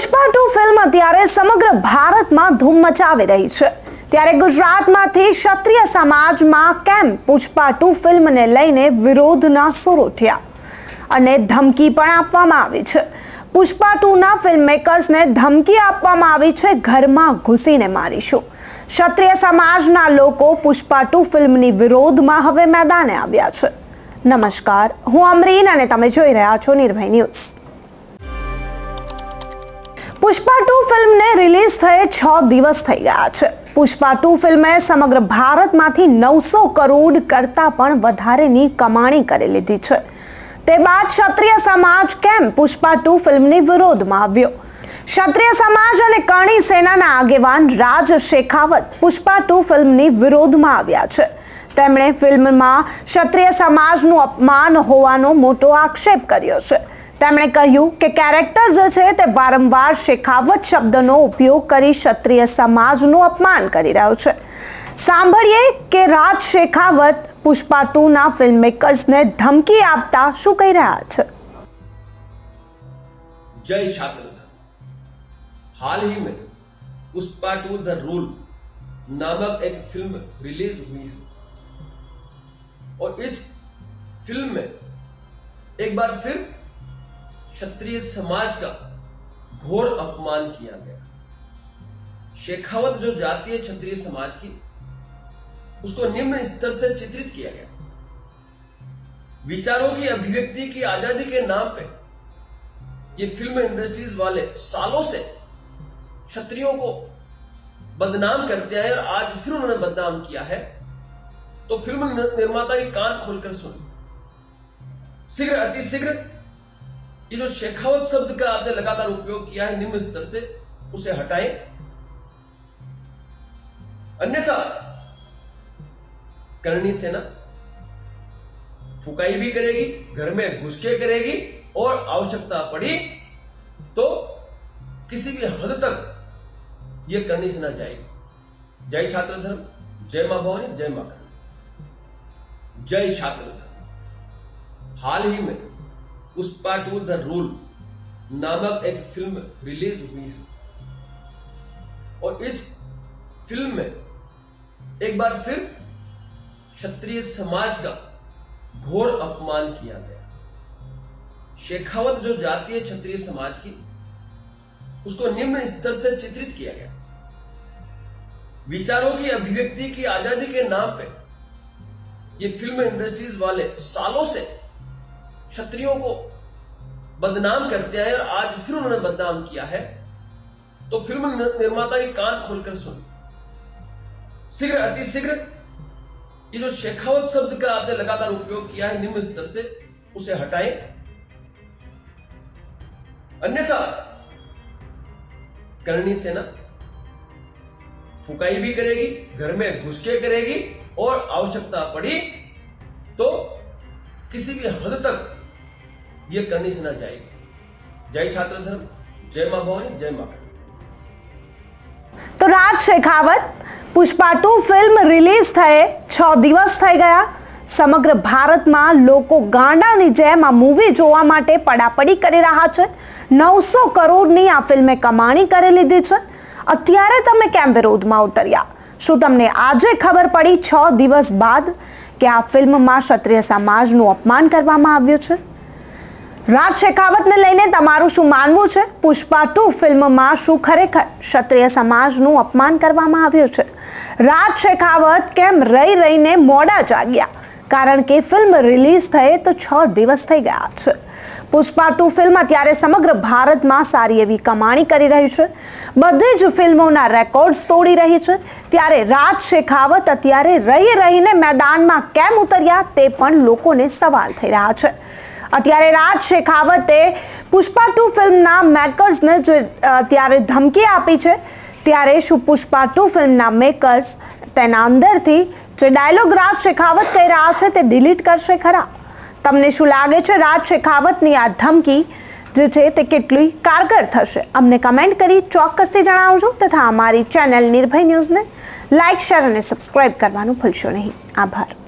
Pushpa two film અત્યારે સમગ્ર ભારતમાં ધૂમ મચાવી રહી છે. ત્યારે ગુજરાતમાંથી ક્ષત્રિય સમાજમાં કેમ પુષ્પા ટુ ફિલ્મને લઈને વિરોધના સુર ઉઠ્યા? અને ધમકી પણ આપવામાં આવી છે. પુષ્પા ટુના ફિલ્મ મેકર્સને ધમકી આપવામાં આવી છે, ઘરમાં ઘૂસીને મારીશું. ક્ષત્રિય સમાજના લોકો પુષ્પા ટુ ફિલ્મની વિરોધમાં હવે મેદાને આવ્યા છે. નમસ્કાર, હું અમરીન અને તમે જોઈ રહ્યા છો નિર્ભય ન્યૂઝ. પુષ્પા ટુ ફિલ્મને રિલીઝ થયે છ દિવસ થઈ ગયા છે. પુષ્પા ટુ ફિલ્મે સમગ્ર ભારતમાંથી નવસો કરોડ કરતાં પણ વધારેની કમાણી કરી લીધી છે. તે બાદ ક્ષત્રિય સમાજ કેમ પુષ્પા ટુ ફિલ્મની વિરોધમાં આવ્યો? ક્ષત્રિય સમાજ અને કરણી સેનાના આગેવાન રાજ શેખાવત પુષ્પા ટુ ફિલ્મની વિરોધમાં આવ્યા છે. તેમણે ફિલ્મમાં ક્ષત્રિય સમાજનું અપમાન હોવાનો મોટો આક્ષેપ કર્યો છે. તેમણે કહ્યું કે કેરેક્ટર જે છે તે વારંવાર શેખાવત શબ્દનો ઉપયોગ કરી ક્ષત્રિય સમાજનું અપમાન કરી રહ્યો છે સાંભળીએ કે રાજ શેખાવત પુષ્પા ટુ ના ફિલ્મ મેકર્સને ધમકી આપતા શું કહી રહ્યા છે जय छात्र हाल ही में पुष्पा टू द रूल नामक एक फिल्म रिलीज हुई है और इस फिल्म में एक बार फिर क्षत्रिय समाज का घोर अपमान किया गया। शेखावत जो जातीय क्षत्रिय समाज की, उसको निम्न स्तर से चित्रित किया गया। विचारों की अभिव्यक्ति की आज़ादी के नाम पे ये फ़िल्म इंडस्ट्रीज़ वाले सालों से क्षत्रियों को बदनाम करते आए और आज फिर उन्होंने बदनाम किया है। तो फ़िल्म निर्माता की कान खोलकर सुन। शीघ्र, अतिशीघ्र ये जो शेखावत शब्द का आपने लगातार उपयोग किया है निम्न स्तर से, उसे हटाएँ। अन्यथा करणी सेना फुकाई भी करेगी, घर में घुस के करेगी और आवश्यकता पड़ी तो किसी भी हद तक यह करनी सेना जाएगी। जय छात्र धर्म जय माँ भवानी, जय माँ जय छात्र धर्म हाल ही में पुष्पा टू द रूल नामक एक फ़िल्म रिलीज़ हुई है। और इस फ़िल्म में एक बार फिर क्षत्रिय समाज का घोर अपमान किया गया। शेखावत जो जातीय क्षत्रिय समाज की, उसको निम्न स्तर से चित्रित किया गया। विचारों की अभिव्यक्ति की आज़ादी के नाम पे ये फ़िल्म इंडस्ट्रीज़ वाले सालों से क्षत्रियों को बदनाम करते आए और आज फिर उन्होंने बदनाम किया है तो फ़िल्म निर्माता की कान खोलकर सुन। शीघ्र अतिशीघ्र ये जो शेखावत शब्द का आपने लगातार उपयोग किया है निम्न स्तर से, उसे हटाएँ। अन्यथा, करणी सेना फुकाई भी करेगी, घर में घुस के करेगी और आवश्यकता पड़ी तो किसी भी हद तक ये करनी सेना जाएगी जय छात्र धर्म जय मां भवानी जय मां काली તો Raj Shekhawat Pushpa two film release થયે છ દિવસ થઈ ગયા સમગ્ર ભારતમાં લોકો ગાંડાની જેમ આ મૂવી જોવા માટે પડાપડી કરી રહ્યા છે નવસો કરોડની આ ફિલ્મે કમાણી કરી લીધી છે અત્યારે તમે કેમ વિરોધમાં ઉતર્યા શું તમને આજે ખબર પડી છ દિવસ બાદ કે આ ફિલ્મમાં ક્ષત્રિય સમાજનું અપમાન કરવામાં આવ્યું છે રાજ શેખાવતને લઈને તમારું શું માનવું છે? પુષ્પા ટુ ફિલ્મમાં શું ખરેખર ક્ષત્રિય સમાજનું અપમાન કરવામાં આવ્યું છે? રાજ શેખાવત કેમ રહી રહીને મોડા જાગ્યા? કારણ કે ફિલ્મ રિલીઝ થઈ તો છ દિવસ થઈ ગયા છે. પુષ્પા ટુ ફિલ્મ અત્યારે સમગ્ર ભારતમાં સારી એવી કમાણી કરી રહી છે. બધી જ ફિલ્મોના રેકોર્ડ્સ તોડી રહી છે. ત્યારે રાજ શેખાવત અત્યારે રહી રહીને મેદાનમાં કેમ ઉતર્યા તે પણ લોકોને સવાલ થઈ રહ્યા છે. અત્યારે રાજ શેખાવતે પુષ્પા ટુ ફિલ્મના મેકર્સને જે અત્યારે ત્યારે ધમકી આપી છે, ત્યારે શું પુષ્પા ટુ ફિલ્મના મેકર્સ તેના અંદરથી જે ડાયલોગ રાજ શેખાવત કહી રહ્યા છે તે ડિલીટ કરશે ખરા? તમને શું લાગે છે રાજ શેખાવતની આ ધમકી જે છે તે કેટલી કારગર થશે? અમને કમેન્ટ કરી ચોક્કસથી જણાવજો તથા અમારી ચેનલ નિર્ભય ન્યૂઝને લાઇક શેર અને સબસ્ક્રાઇબ કરવાનું ભૂલશો નહીં. આભાર.